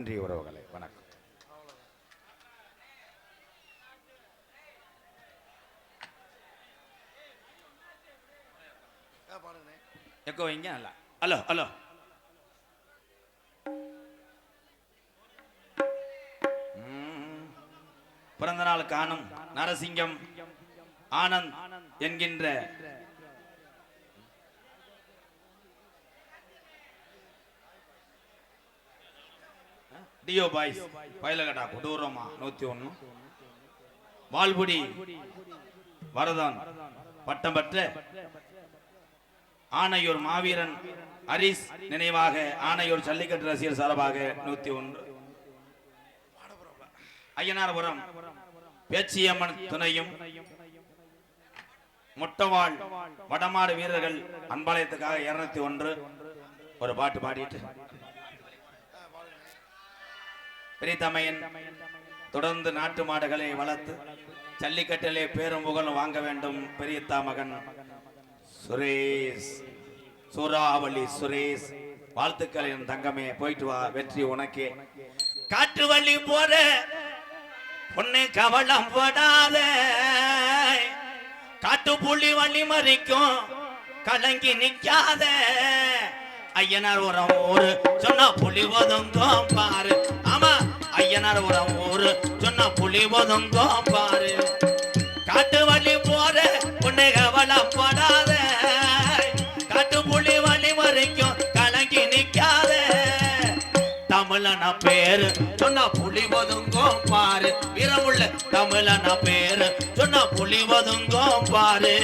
நன்றி உறவுகளை. வணக்கம். எக்கோ வைங்க நல்லா. Hello hello. ம். பிறந்த நாள் காணும் நரசிங்கம் ஆனந்த் என்கின்ற டியோ பாய்ஸ் பயிலகடா கொடூரமா நூத்தி ஒண்ணு வால்புடி வரதான் பட்டம் பெற்ற ஆனையூர் மாவீரன் ஹரிஸ் நினைவாக ஆனையூர் ஜல்லிக்கட்டு ரசிகர் சார்பாக நூத்தி ஒன்று ஐயனார்புரம் பேச்சியம்மன் துணையும் முட்டவாள் வடமாடு வீரர்கள் அன்பாலயத்துக்காக இருநூத்தி ஒன்று. ஒரு பாட்டு பாடிட்டு. பெரியதமையன் தொடர்ந்து நாட்டு மாடுகளை வளர்த்து ஜல்லிக்கட்டிலே பேரும் புகழும் வாங்க வேண்டும் பெரியத்தா மகன். சுரேஷ் சூறாவளி சுரேஷ் வாழ்த்துக்கள் என் தங்கமே போயிட்டு வா வெற்றி உனக்கே. காட்டு வழி போற பொண்ணு கவலம் படாத. காட்டு புள்ளி வழி மறிக்கும் கலங்கி நிக்காத. ஐயனார் உரம் ஒரு சொன்னா புலி ஒதுங்கும் பாரு. ஆமா ஐயனார் உரம் ஊரு. சொன்னா புலி ஒதுங்கோ பாரு. காட்டு வழி போற உன்னை கவலம் படாத. காட்டு புலி வழி வரைக்கும் கலங்கி நிக்காத. தமிழன பேரு சொன்ன புலி ஒதுங்கோ பாரு. வீரமுள்ள தமிழன பேரு சொன்ன புலி ஒதுங்கோ பாரு.